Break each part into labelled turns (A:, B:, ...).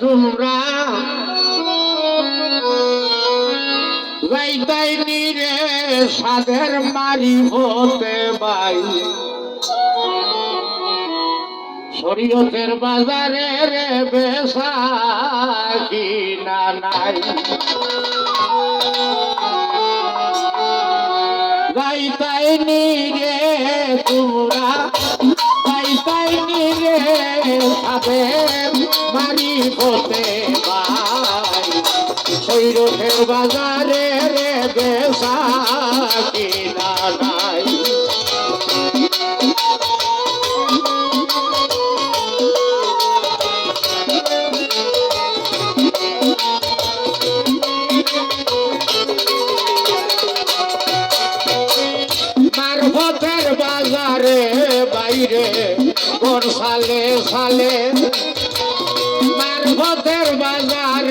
A: তোমরা যাইতাই নিরে সাদের মারি হতে বাই। শরীয়তের বাজারে রে বেসা কিনা নাই। যাইতাই নিরে তোমরা, যাইতাই নিরে সাদের মারি হতে বাই শৈরথের বাজারে রে বেসা কিনা বাজারে বাইরে কোন সালে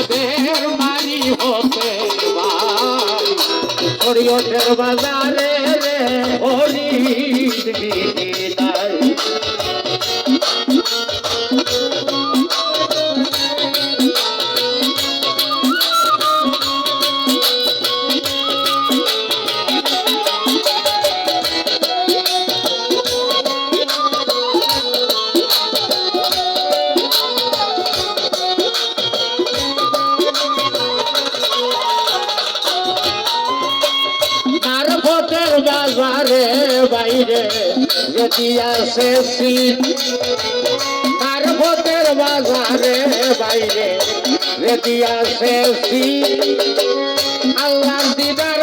A: আদের বাড়ি হতে শরীয়তের বাজারে রে বাজারে বাইরে যদি আসে শীত ভোটের বাজারে বাইরে যদি আসে আল্লাহ দিদার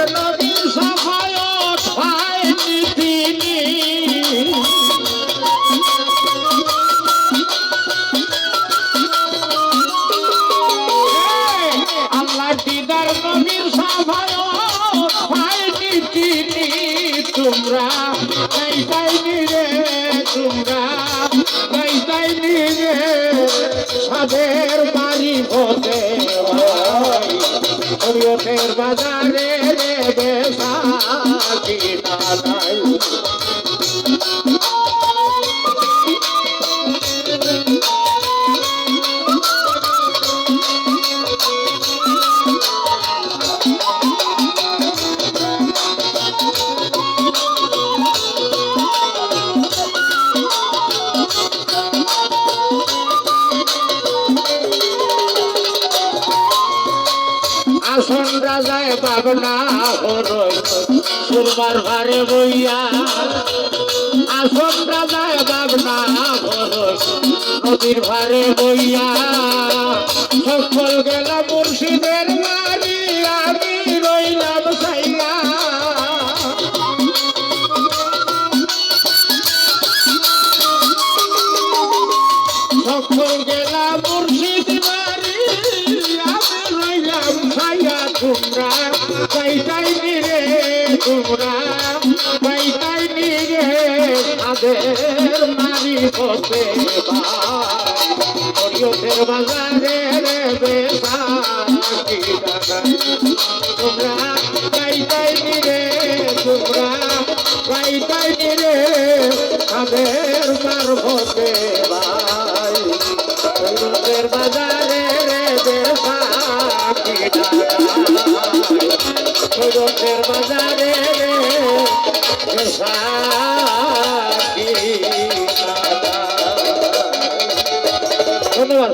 A: তোমরা, তাই তাইনি রে তোমরা, তাই তাইনি রে সাদের বাড়ি হতে হয় বাজারে রে বেসা কিনা নাই আসন রাজায় পাবনা সুরবার ঘরে বইয়া আসন রাজায় পাবনা নদীর ভারে বইয়া সকল গেল মুর্শিদের মারি সকল তোমরা পাইতাই নিরে তোমরা পাইতাই নিরে তাদের মারি হতে শরীয়তের বাজারে রে বেসা তোমরা পাইতাই নিরে তোমরা পাইতাই নিরে তাদের মার হতে ভাই ধন্যবাদ